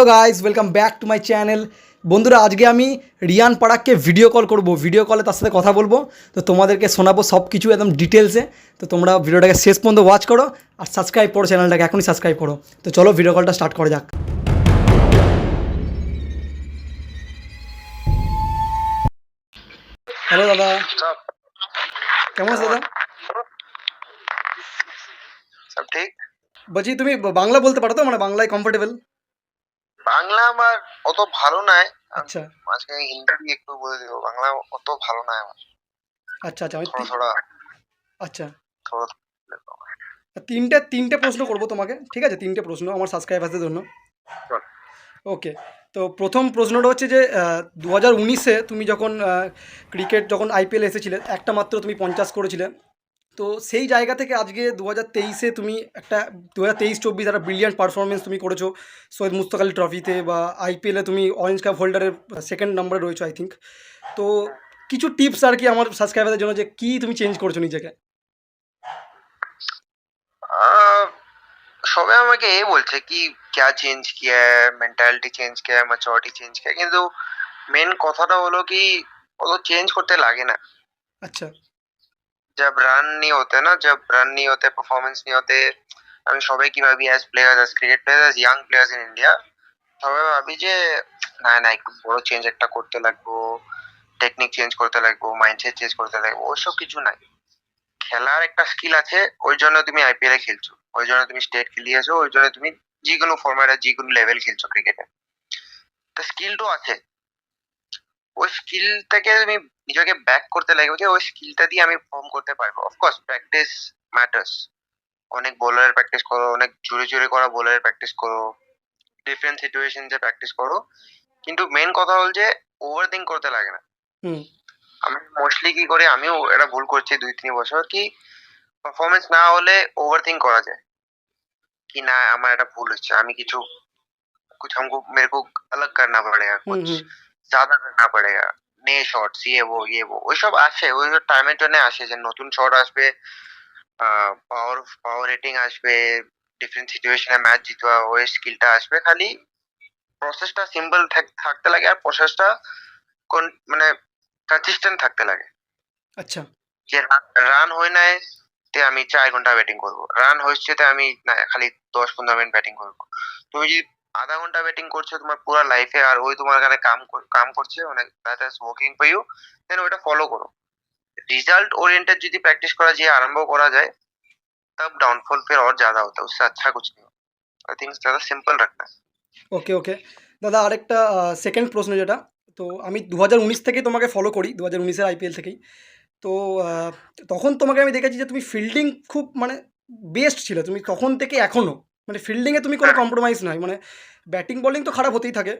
Hello guys welcome back to my channel বন্ধুরা আজকে আমি রিয়ান পাড়াককে ভিডিও কল করব। ভিডিও কলে তার সাথে কথা বলব। তো তোমাদেরকে শোনাবো সব কিছু একদম ডিটেলসে তো তোমরা ভিডিওটাকে শেষ পর্যন্ত ওয়াচ করো আর সাবস্ক্রাইব করো চ্যানেলটাকে এখনই সাবস্ক্রাইব করো। তো চলো ভিডিও কলটা স্টার্ট করা যাক। হ্যালো দাদা। কেমন আছো দাদা? সব ঠিক? বলছি তুমি বাংলা বলতে পারো তো? মানে বাংলায় কমফোর্টেবল বাংলা আমার অত ভালো নয় আচ্ছা। আজকে হিন্দি একটু বলে দিব বাংলা অত ভালো নয় আমার। আচ্ছা আচ্ছা আমি থোড়া থোড়া। আচ্ছা। তিনটে তিনটে প্রশ্ন করব তোমাকে ঠিক আছে? তিনটে প্রশ্ন আমার সাবস্ক্রাইবারদের জন্য। ওকে তো প্রথম প্রশ্নটা হচ্ছে যে দু হাজার উনিশে তুমি যখন ক্রিকেট যখন আইপিএল এসেছিলে একটা মাত্র তুমি পঞ্চাশ করেছিলে। তো সেই জায়গা থেকে আজকে দু হাজার তেইশে তুমি একটা দু হাজার তেইশ চব্বিশ একটা ব্রিলিয়ান্ট পারফরমেন্স তুমি করেছ সৈয়দ মুস্তাক আলী ট্রফিতে বা আইপিএলে তুমি অরেঞ্জ কাপ হোল্ডারের সেকেন্ড নম্বরে রয়েছো আই থিঙ্ক তো কিছু টিপস আর কি আমার সাবস্ক্রাইবারদের জন্য যে কি তুমি চেঞ্জ করেছ নিজেকে? সবাই আমাকে এ বলছে কি ক্যা চেঞ্জ কিয়া মেন্টালিটি চেঞ্জ কিয়া ম্যাচুরিটি চেঞ্জ কিয়া কিন্তু মেন কথাটা হলো কি অত চেঞ্জ করতে লাগে না। আচ্ছা। जब रन नहीं होते ना जब रन नहीं होते परफॉर्मेंस नहीं होते আমি সবাই কি ভাবি as player as cricket player as young players in India সবাই ভাবি যে না না একটু বড় চেঞ্জ একটা করতে লাগবো টেকনিক চেঞ্জ করতে লাগবো মাইন্ডসেট চেঞ্জ করতে লাগবো ওইসব কিছু নাই খেলার একটা স্কিল আছে ওই জন্য তুমি আইপিএল এ খেলছো ওই জন্য তুমি স্টেট খেলিয়েছো ওই জন্য তুমি যে কোনো ফর্ম্যাটে যে কোনো লেভেল খেলছো ক্রিকেটে তো স্কিলটাও আছে ওই স্কিল থেকে তুমি নিজেকে ব্যাক করতে লাগবে যে ওই স্কিলটা দিয়ে আমি পারফর্ম করতে পারবো অফকোর্স প্র্যাকটিস ম্যাটার্স অনেক বোলারের প্র্যাকটিস করো অনেক জোরে জোরে করা বোলারের প্র্যাকটিস করো ডিফারেন্ট সিচুয়েশন যে প্র্যাকটিস করো কিন্তু মেন কথা হল যে ওভার থিঙ্ক করতে লাগে না হুম আমি মোস্টলি কি করে আমিও এটা ভুল করছি দুই তিন বছর কি পারফরমেন্স না হলে ওভার থিঙ্ক করা যায় কি না আমার এটা ভুল হচ্ছে আমি কিছু कुछ हमको मेरे को अलग करना पड़ेगा হুম कुछ হুম ज्यादा करना पड़ेगा নে শর্টস ইয়ে वो ये वो ওইসব আসে ওই টাইমের জন্য আসে যে নতুন শট আসবে পাওয়ার পাওয়ার রেটিং আসবে ডিফারেন্ট সিচুয়েশনে ম্যাচ জিতবা ওই স্কিলটা আসবে খালি প্রসেসটা সিম্পল থাকতে লাগে আর প্রসেসটা কোন মানে কনসিস্টেন্ট থাকতে লাগে আচ্ছা যে রান হয় নাই তে আমি চার ঘন্টা ব্যাটিং করবো রান হচ্ছে তে আমি না খালি দশ পনেরো মিনিট ব্যাটিং করবো তুমি যদি আধা ঘন্টা ব্যাটিং করছো তোমার পুরো লাইফে আর ওই তোমার এখানে কাম কর- কাম করছে মানে that is working for you then ওইটা ফলো করো रिजल्ट ओरिएंटेड যদি প্র্যাকটিস করা যায় আরম্ভ করা যায় तब डाउनफॉल फिर और ज्यादा होता है उससे अच्छा कुछ नहीं होता आई थिंक ज्यादा सिंपल रखना है ওকে ওকে দাদা আরেকটা সেকেন্ড প্রশ্ন যেটা তো আমি দু হাজার উনিশ থেকে তোমাকে ফলো করি দু হাজার উনিশের আইপিএল থেকেই তো আহ, তখন তোমাকে আমি দেখেছি যে তুমি ফিল্ডিং খুব মানে বেস্ট ছিল তুমি তখন থেকে এখনও মানে ফিল্ডিংয়ে তুমি কোনো কম্প্রোমাইজ নাই মানে ব্যাটিং বলিং তো খারাপ হতেই থাকে।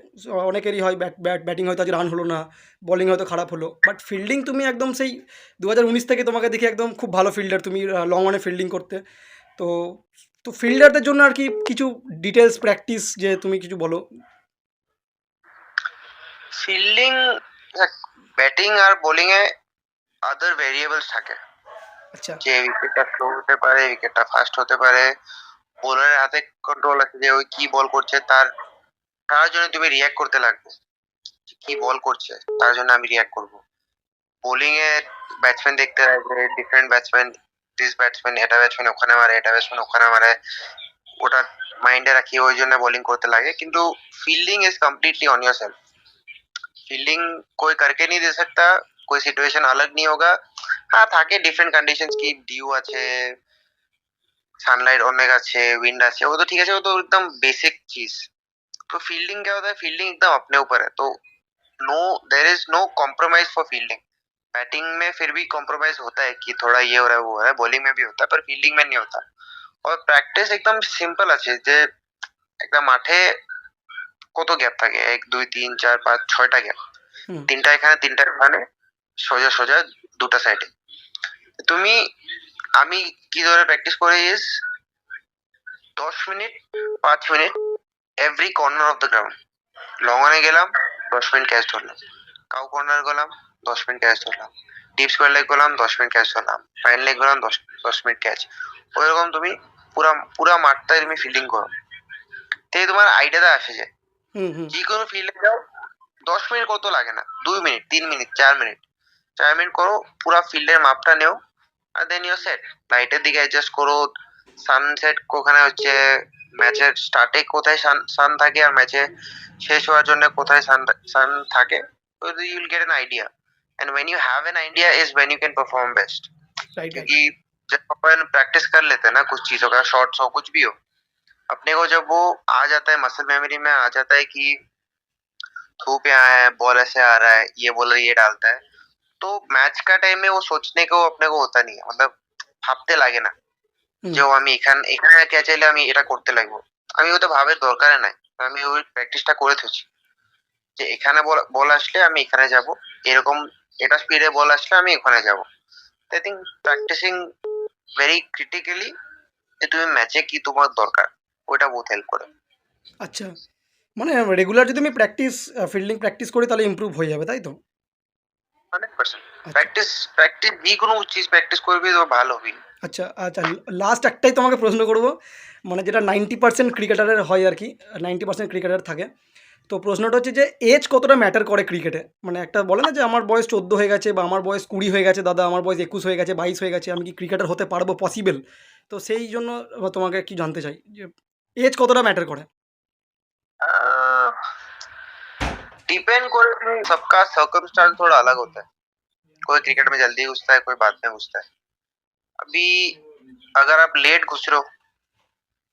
অনেকেরই হয় ব্যাট ব্যাট ব্যাটিং হয়তো আজ রান হলো না বলিং হয়তো খারাপ হলো। বাট ফিল্ডিং তুমি একদম সেই দু থেকে তোমাকে দেখি একদম খুব ভালো ফিল্ডার তুমি লং অনে ফিল্ডিং করতে। তো তো ফিল্ডারদের জন্য আর কি কিছু ডিটেলস প্র্যাকটিস যে তুমি কিছু বলো। ফিল্ডিং ব্যাটিং আর বোলিং এ আদার ভেরিয়েবলস থাকে। আচ্ছা। যে উইকেটটা স্লো হতে পারে উইকেটটা ফাস্ট হতে পারে বোলারের হাতে কন্ট্রোল আছে যে ওই কি বল করছে তার তার জন্য তুমি রিয়াক্ট করতে লাগবে যে কি বল করছে তার জন্য আমি রিয়াক্ট করব বোলিং এ ব্যাটসম্যান দেখতে লাগবে ডিফারেন্ট ব্যাটসম্যান দিস ব্যাটসম্যান এটা ব্যাটসম্যান ওখানে মারে এটা ব্যাটসম্যান ওখানে মারে ওটা মাইন্ডে রাখি ওই জন্য বোলিং করতে লাগে কিন্তু fielding is completely on yourself fielding कोई करके नहीं दे सकता कोई सिचुएशन अलग नहीं होगा হ্যাঁ থাকে ডিফারেন্ট কন্ডিশনস কি ডিউ আছে সানলাইট অনেক আছে विंड আছে वो तो ठीक है वो तो एकदम बेसिक चीज तो फील्डिंग क्या होता है फील्डिंग एकदम अपने ऊपर है तो no there is no compromise for fielding batting में फिर भी कॉम्प्रोमाइज होता है कि थोड़ा ये हो रहा है वो हो रहा है बॉलिंग में भी होता है पर फील्डिंग में नहीं होता और প্র্যাকটিস একদম সিম্পল আছে যে একটা মাঠে কত গ্যাপ থাকে এক দুই তিন চার পাঁচ ছয়টা গ্যাপ হুম তিনটা এখানে তিনটা এখানে সোজা সোজা দুটা সাইডে তুমি আমি কি ধরে প্র্যাকটিস করে ইস দশ মিনিট পাঁচ minute every corner of the ground long অনে গেলাম দশ মিনিট ক্যাচ ধরলাম। কাউ কর্নার গেলাম দশ মিনিট ক্যাচ ধরলাম। ডিপ স্কোয়ার লেগ গেলাম দশ মিনিট ক্যাচ ধরলাম। ফাইন লেগ গেলাম দশ দশ মিনিট ক্যাচ ওইরকম তুমি পুরা পুরা মাঠটাই তুমি ফিল্ডিং করো। তাই তোমার আইডিয়াটা আসে যায় হুম যে কোনো ফিল্ডে যাও দশ মিনিট কত লাগে না? দুই মিনিট তিন মিনিট চার মিনিট। চার মিনিট করো পুরা ফিল্ডের মাপটা নেও। আর দেন ইউর সেট লাইটের দিকে অ্যাডজাস্ট করো সানসেট ওখানে হচ্ছে ম্যাচের স্টার্টে কোথায় সান থাকে আর ম্যাচে শেষ হওয়ার জন্য কোথায় সান সান থাকে you will get an idea and when you have an idea is when you can perform best right क्योंकि जब अपन प्रैक्टिस कर लेते हैं ना कुछ चीजों का शॉर्ट्स हो कुछ भी हो अपने को जब वो आ जाता है मसल मेमोरी में आ जाता है कि थूप यहाँ है बॉल ऐसे आ रहा है ये बॉलर ये डालता है तो मैच का टाइम में वो सोचने को अपने को होता नहीं है मतलब ভাবতে লাগে না হুম। যে ও আমি এখানে এখানে কে চাইলে আমি এটা করতে লাগবো আমি ওটা ভাবের দরকার নাই আমি ওই প্র্যাকটিসটা করে থেছি যে এখানে বল বল আসলে আমি এখানে যাব এরকম এটা স্পিডে বল আসলে আমি ওখানে যাব I think practising very critically যে তুমি ম্যাচে কি তোমার দরকার ওটা বহুত হেল্প করে আচ্ছা মানে রেগুলার যদি আমি প্র্যাকটিস ফিল্ডিং প্র্যাকটিস করি তাহলে ইমপ্রুভ হয়ে যাবে তাই তো হান্ড্রেড পার্সেন্ট প্র্যাকটিস প্র্যাকটিস যে কোনো চিজ প্র্যাকটিস করবি তো ভালো হবি আচ্ছা আচ্ছা লাস্ট একটাই তোমাকে প্রশ্ন করব মানে যেটা নাইনটি পার্সেন্ট ক্রিকেটারের হয় আর কি নাইনটি পার্সেন্ট ক্রিকেটার থাকে তো প্রশ্নটা হচ্ছে যে এজ কতটা ম্যাটার করে ক্রিকেটে মানে একটা বলে না যে আমার বয়স চোদ্দো হয়ে গেছে বা আমার বয়স কুড়ি হয়ে গেছে দাদা আমার বয়স একুশ হয়ে গেছে বাইশ হয়ে গেছে আমি কি ক্রিকেটার হতে পারবো পসিবল তো সেই জন্য তোমাকে কি জানতে চাই যে এজ কতটা ম্যাটার করে डिपेंड करे सबका सर्कमस्टांस थोड़ा अलग होता है कोई क्रिकेट में जल्दी घुसता है कोई बाद में घुसता है अभी अगर आप लेट घुस रहे हो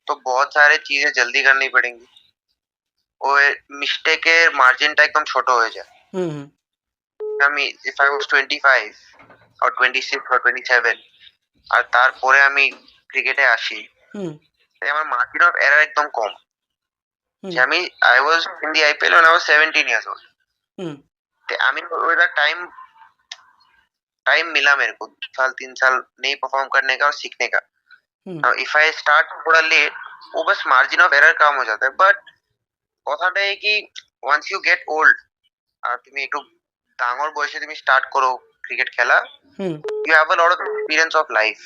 तो बहुत सारे चीजें जल्दी करनी पड़ेंगी और মিস্টেকের মার্জিনটা একদম ছোট হয়ে যায় হুম হুম আমি if I was twenty five R twenty six R twenty seven আর তারপরে আমি ক্রিকেটে আসি হুম তাই আমার মার্জিন অফ এরার একদম কম হুম যে আমি I was in the IPL when I was 17 years old hmm ते आई मीन ওটা टाइम टाइम मिला मेरे को दो साल तीन साल नहीं परफॉर्म करने का और सीखने का হুম इफ आई स्टार्ट थोड़ा लेट वो बस मार्जिन ऑफ एरर कम हो जाता है বাট কথাটা এই কি ওয়ান্স ইউ গেট ওল্ড আর তুমি একটু ডাঙর বয়সে তুমি স্টার্ট করো ক্রিকেট খেলা হুম you have a lot of experience of life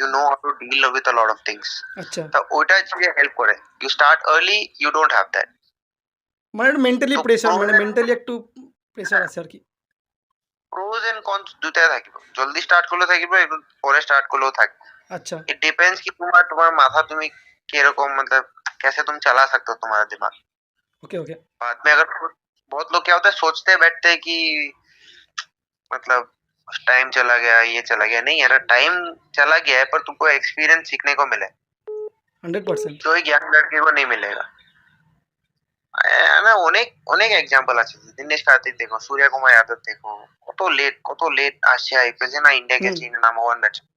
you know how to deal with a lot of things আচ্ছা তা ওইটা যে হেল্প করে you start early you don't have that মানে মেন্টালি তো প্রেশার মানে problem- মেন্টালি একটু প্রেশার আছে আর কি প্রোজ এন্ড কনস দুটাই থাকিব জলদি স্টার্ট করলেও থাকিব একটু পরে স্টার্ট করলেও থাকবে আচ্ছা इट डिपेंड्स कि तुम्हारा तुम्हारा माथा तुम किरकम मतलब कैसे तुम चला सकते हो तुम्हारा दिमाग ওকে ওকে बाद में अगर बहुत लोग क्या होता है सोचते बैठते हैं कि मतलब टाइम चला गया ये चला गया नहीं यार टाइम चला गया है पर तुमको एक्सपीरियंस सीखने को मिले হান্ড্রেড পার্সেন্ট जो एक यंग लड़के को नहीं मिलेगा না অনেক অনেক এক্সাম্পল আছে। দিনেশ কার্তিক দেখো সূর্য কুমার যাদব দেখো কত লেট কত লেট আসছে আইপিএল যে না ইন্ডিয়া গেছে নাম্বার ওয়ান ব্যাটসম্যান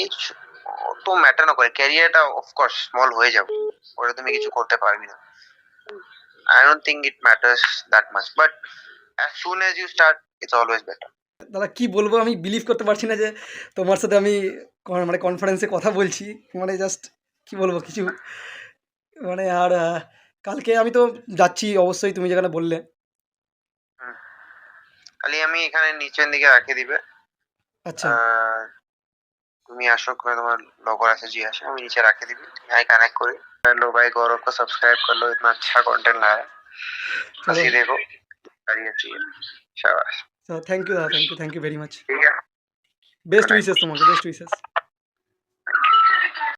এজ তো ম্যাটার না করে ক্যারিয়ারটা অফকোর্স স্মল হয়ে যাবে ওটা তুমি কিছু করতে পারবি না। I don't think it matters that much but as soon as you start it's always better দাদা কি বলব? আমি বিলিভ করতে পারছি না যে তোমার সাথে আমি মানে কনফারেন্সে কথা বলছি। মানে জাস্ট কি বলব কিছু মানে আর কালকে আমি তো যাচ্ছি অবশ্যই তুমি যেখানে বললে খালি আমি এখানে নিচের দিকে রাখে দিবে আচ্ছা আহ, তুমি আসো করে তোমার लोगों ऐसे जी আসে আমি नीचे रख दी यहाँ कनेक्ट करी लो भाई गौरव को सब्सक्राइब कर लो इतना अच्छा कंटेंट ला है हंसी देखो करिए चाहिए शाबाश থ্যাংক ইউ দাদা thank you thank you very much ठीक है বেস্ট উইসেস তোমাকে বেস্ট উইসেস